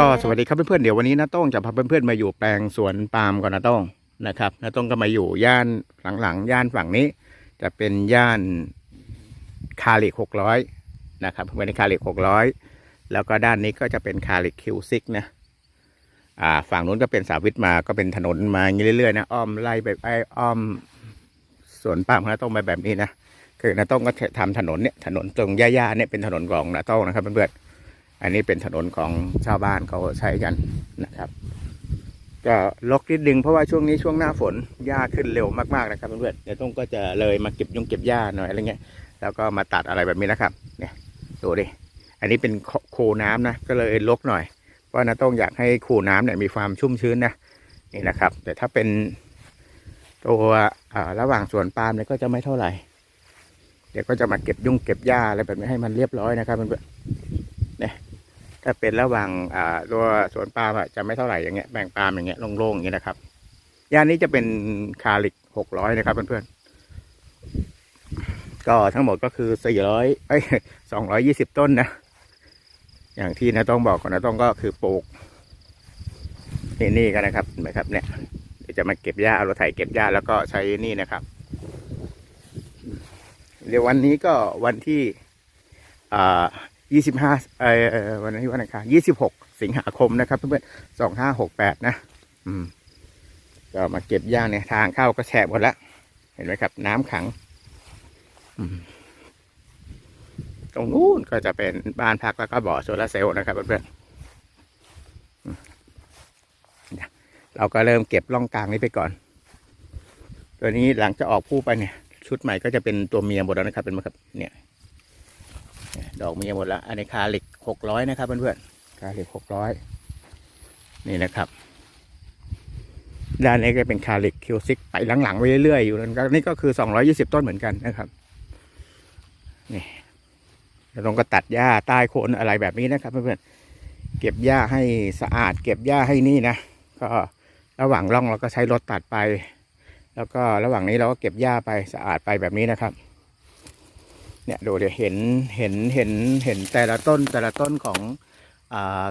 ก็สวัสดีครับเพื่อนๆเดี๋ยววันนี้นาต้องจะพาเพื่อนๆมาอยู่แปลงสวนปาล์มก่อนนาต้องนะครับนาต้องก็มาอยู่ย่านหลังๆย่านฝั่งนี้ จะเป็นย่านคาลิกหกร้อยนะครับเป็นคาลิกหกร้อยแล้วก็ด้านนี้ก็จะเป็นคาลิกคิวซิกนะอ่าฝั่งนู้นก็เป็นสาวิตมาก็เป็นถนนมาอย่างนี้เรื่อยๆนะอ้อมไล่ไปไอ้อ้อมสวนปาล์มของนาต้องไปแบบนี้นะคือนาต้องก็ทำถนนเนี่ยถนนตรงหญ้าๆเนี่ยเป็นถนนของนาต้องนะครับเพื่อนๆ อันนี้เป็นถนนของชาวบ้านเขาใช้กันนะครับ ก็ลกนิดนึงเพราะว่าช่วงนี้ช่วงหน้าฝนหญ้าขึ้นเร็วมากๆนะครับเพื่อนๆเดี๋ยวต้องก็จะเลยมาเก็บยงเก็บหญ้าหน่อยอะไรเงี้ยแล้วก็มาตัดอะไรแบบนี้นะครับ เนี่ยดูดิอันนี้เป็นโคน้ำนะก็เลยลกหน่อย เพราะนะต้องอยากให้คูน้ำเนี่ยมีความชุ่มชื้นนะนี่นะครับ แต่ถ้าเป็นตัวอ่าระหว่างสวนปาล์มเนี่ยก็จะไม่เท่าไหร่ เดี๋ยวก็จะมาเก็บยุ่งเก็บหญ้าอะไรแบบนี้ให้มันเรียบร้อยนะครับเพื่อนๆ ถ้าเป็นระหว่างอ่าตัวสวนปาล์มอะจะไม่เท่าไหร่อย่างเงี้ยแบ่งปาล์มอย่างเงี้ยโล่งๆอย่างเงี้ยนะครับย่านนี้จะเป็นคาลิกหกร้อยนะครับเพื่อนๆก็ทั้งหมดก็คือสี่ร้อยเอ้สองร้อยยี่สิบต้นนะ อย่างที่นะต้องบอกก่อนนะต้องก็คือปลูกนี่นี่กันนะครับเห็นไหมครับเนี่ยเดี๋ยวจะมาเก็บหญ้าเอารถไถเก็บหญ้าแล้วก็ใช้นี่นะครับ เดี๋ยววันนี้ก็วันที่อ่า ยี่สิบห้าเอ่อวันนี้วันอังคารยี่สิบหกสิงหาคมนะครับเพื่อนๆสองห้าหกแปดนะ อืม ก็มาเก็บย่างเนี่ยทางเข้าก็แฉะหมดแล้วเห็นไหมครับ น้ำขัง อืมตรงนู้นก็จะเป็นบ้านพักแล้วก็บ่อโซลาเซลล์นะครับเพื่อนๆ เราก็เริ่มเก็บร่องกลางนี้ไปก่อน ตัวนี้หลังจะออกผู้ไปเนี่ย ชุดใหม่ก็จะเป็นตัวเมียหมดแล้วนะครับเป็นไหมครับ เนี่ย ดอกมีหมดแล้ว อันนี้คาเหล็กหกร้อยนะครับเพื่อนๆคาเหล็กหกร้อยนี่นะครับด้านนี้ก็เป็นคาเหล็กคิวซิกไปหลังๆไปเรื่อยๆอยู่นั่นก็นี่ก็คือสองร้อยี่สิบต้นเหมือนกันนะครับนี่แล้วตรงก็ตัดหญ้าใต้โคนอะไรแบบนี้นะครับเพื่อนๆเก็บหญ้าให้สะอาด เก็บหญ้าให้นี่นะก็ระหว่างร่องเราก็ใช้รถตัดไป แล้วก็ระหว่างนี้เราก็เก็บหญ้าไปสะอาดไปแบบนี้นะครับ เนี่ยดูเดี๋ยวเห็นเห็นเห็นเห็นแต่ละต้นแต่ละต้นของ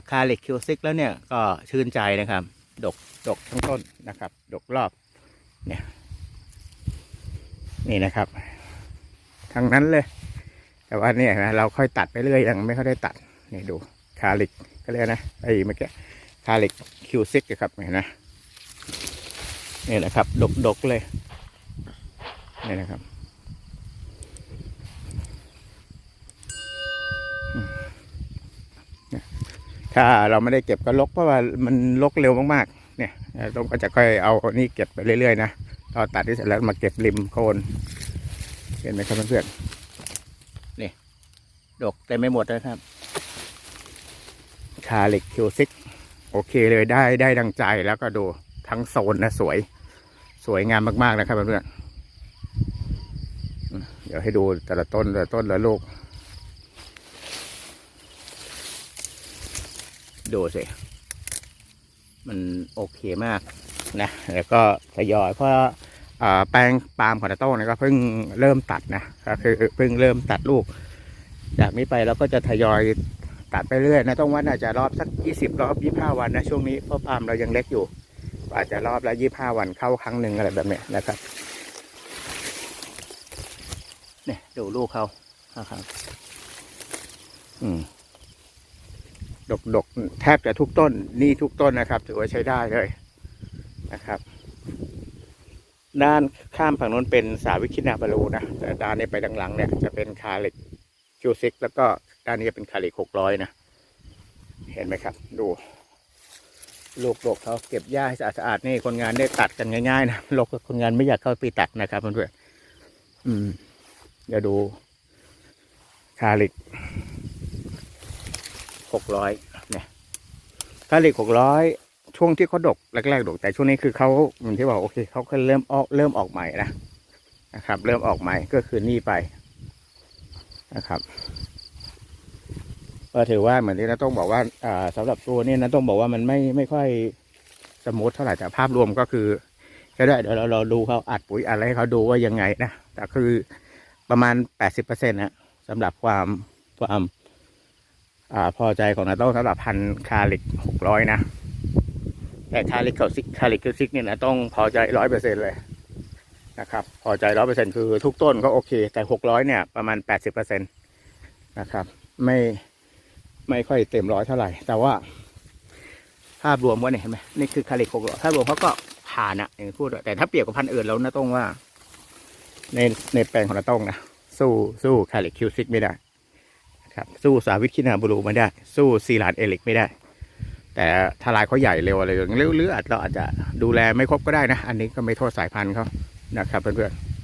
คาเล็กคิวซิกแล้วเนี่ยก็ชื่นใจนะครับ ดกดกทั้งต้นนะครับ ดกรอบเนี่ยนี่นะครับทั้งนั้นเลย แต่ว่าเนี่ยนะเราค่อยตัดไปเรื่อยยังไม่ค่อยได้ตัดนี่ดูคาลิกก็เรียนะไอ้เมื่อกี้คาลิกคิวซิกครับเห็นนะนี่นะครับ ดกดกเลยนี่นะครับ ถ้าเราไม่ได้เก็บก็ลกเพราะว่ามันลกเร็วมากๆ เนี่ยต้องก็จะค่อยเอานี่เก็บไปเรื่อยๆนะพอตัดที่เสร็จแล้วมาเก็บริมโคนเห็นไหมครับเพื่อนๆนี่ดกเต็มไม่หมดนะครับคาเล็กคิวซิกโอเคเลยได้ได้ดังใจแล้วก็ดูทั้งโซนนะสวย สวยงามมากๆนะครับเพื่อนๆอืมเดี๋ยวให้ดูแต่ละต้นแต่ละต้นแต่ละลูก ดูสิ มันโอเคมากนะ แล้วก็ทยอยเพราะาแปลงปาล์มของนาโต้เนี่ยก็เพิ่งเริ่มตัดนะ ก็คือเพิ่งเริ่มตัดลูก จากนี้ไปเราก็จะทยอยตัดไปเรื่อยนะ ต้องว่าน่าจะรอบสักยี่สิบรอบยี่ห้าวันนะช่วงนี้เพราะปาล์มเรายังเล็กอยู่ อาจจะรอบละยี่ห้าวันเข้าครั้งหนึ่งอะไรแบบนี้นะครับ เนี่ยดูลูกเขาครับอืม ดกดกแทบจะทุกต้นนี่ทุกต้นนะครับ ถือว่าใช้ได้เลยนะครับ ด้านข้ามฝั่งนู้นเป็นสาวิคินาบารูนะแต่ด้านนี้ไปหลังๆเนี่ยจะเป็นคาเล็กคิวซิกแล้วก็ด้านนี้จะเป็นคาเล็กหกร้อยนะเห็นไหมครับ ดูลูกดกเขาเก็บหญ้าให้สะอาดๆนี่คนงานได้ตัดกันง่ายๆนะลกคนงานไม่อยากเข้าไปตัดนะครับเพื่อนๆอืมเดี๋ยวดูคาเล็ก หกร้อยเนี่ยถ้าเหล็กหกร้อยช่วงที่เขาดกแรกๆดกแต่ช่วงนี้คือเขาเหมือนที่บอกโอเคเขาก็เริ่มออกเริ่มออกใหม่นะนะครับ เริ่มออกใหม่ก็คือนี่ไปนะครับก็ถือว่าเหมือนที่นาต้องบอกว่าอ่าสำหรับตัวนี้นะต้องบอกว่ามันไม่ไม่ค่อยสมูทเท่าไหร่แต่ภาพรวมก็คือก็ได้เดี๋ยวเราเราดูเขาอัดปุ๋ยอะไรให้เขาดูว่ายังไงนะแต่คือประมาณแปดสิบเปอร์เซ็นต์นะสำหรับความความ อพอใจของนาโต้งสำหรับพันคาลิกหกร้อยนะแต่คาลิกเขาซิกคาลิกคือซิกเนี่ยนะต้องพอใจร้อยเปอร์เซ็นเลยนะครับ พอใจร้อยเปอร์เซ็นคือทุกต้นก็โอเค แต่หกร้อยเนี่ยประมาณแปดสิบเปอร์เซ็นตนะครับ ไม่ไม่ค่อยเต็มร้อยเท่าไหร่ แต่ว่า ภาพรวมว่าเนี่ยเห็นไหมนี่คือคาลิกหกร้อยภาพรวมเขาก็ผ่านอะอย่างพูดแต่ถ้าเปรียบกับพันธุ์อื่นแล้วนะต้องว่า ในในแปลงของนาต้องนะสู้สู้คาลิกคิวซิกไม่ได้ ครับสู้สาวิทคินาบูรูไม่ได้ สู้ซีลานเอลิกไม่ได้ แต่ทลายเขาใหญ่เร็วอะไรอย่างเงี้ยเรืออาจเราอาจจะดูแลไม่ครบก็ได้นะ อันนี้ก็ไม่โทษสายพันธุ์เขานะครับเพื่อนๆ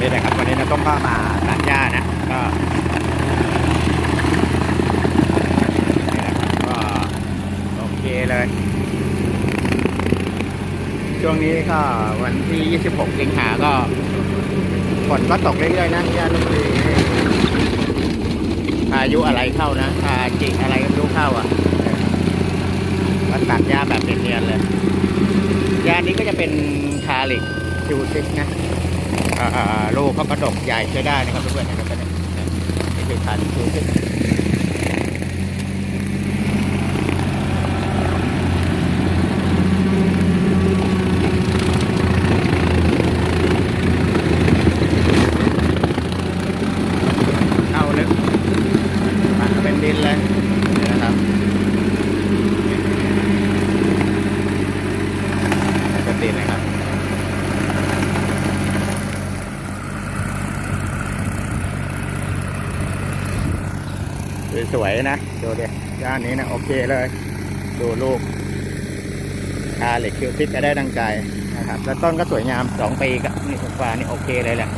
นี่นะครับวันนี้นะต้องก็มาตัดหญ้านะก็นี่นะครับก็โอเคเลย ช่วงนี้ก็วันที่ 26 สิงหาก็ฝนก็ตกเรื่อยๆนะย่าลุกดีพายุอะไรเข้านะพาจิกอะไรก็รู้เข้าอะก็ตัดหญ้าแบบเนียนๆเลยหญ้านี้ก็จะเป็นคาลิกคิวซิกนะอ่าลูกเขากระดกใหญ่ใช้ได้นะครับเพื่อนๆนะครับเนี่ยนี่คือคาลิกคิวซิก เข้าลึกมันเป็นดินเลยนี่นะครับเป็นดินนะครับ สวยๆนะ ดูดิย่านนี้นะโอเคเลย ดูลูกคาเหล็กคิวพิตจะได้ดังใจนะครับ แล้วต้นก็สวยงามสองปีกับนี่ผมว่านี่โอเคเลยแหละ